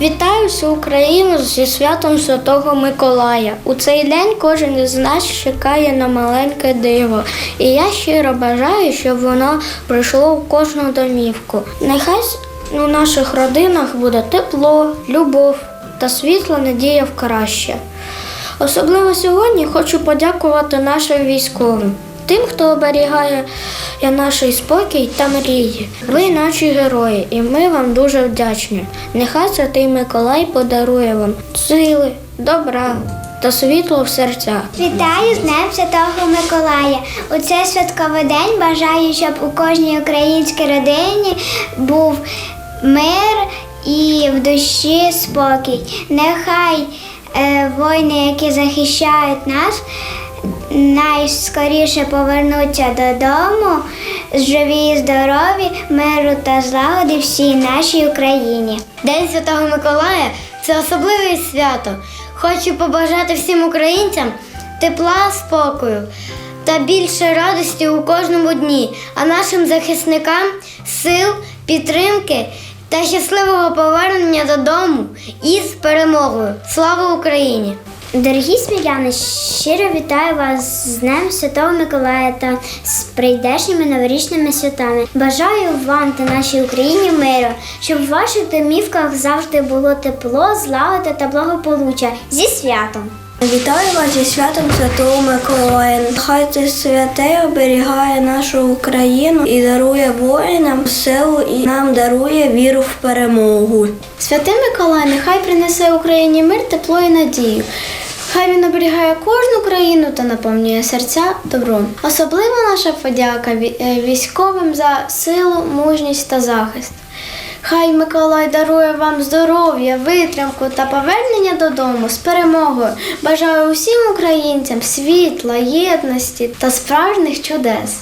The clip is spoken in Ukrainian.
Вітаю всю Україну зі святом Святого Миколая. У цей день кожен із нас чекає на маленьке диво. І я щиро бажаю, щоб воно прийшло в кожну домівку. Нехай у наших родинах буде тепло, любов та світла надія в краще. Особливо сьогодні хочу подякувати нашим військовим, тим, хто оберігає наш спокій та мрії. Ви наші герої, і ми вам дуже вдячні. Нехай святий Миколай подарує вам сили, добра та світло в серцях. Вітаю з Днем Святого Миколая. У цей святковий день бажаю, щоб у кожній українській родині був мир і в душі спокій. Нехай е, воїни, які захищають нас, найскоріше повернуться додому живі і здорові, миру та злагоди всій нашій Україні. День Святого Миколая це особливе свято. Хочу побажати всім українцям тепла, спокою та більше радості у кожному дні, а нашим захисникам сил, підтримки та щасливого повернення додому із перемогою. Слава Україні! Дорогі сміляни, щиро вітаю вас з Днем Святого Миколая та з прийдешніми новорічними святами. Бажаю вам та нашій Україні миру, щоб в ваших домівках завжди було тепло, злагода та благополуччя зі святом. Вітаю вас зі святом Святого Миколая. Нехай це святе оберігає нашу Україну і дарує воїнам силу і нам дарує віру в перемогу. Святий Миколай нехай принесе Україні мир, тепло і надію. Хай він оберігає кожну країну та наповнює серця добром. Особливо наша подяка е, військовим за силу, мужність та захист. Хай Миколай дарує вам здоров'я, витримку та повернення додому з перемогою. Бажаю усім українцям світла, єдності та справжніх чудес.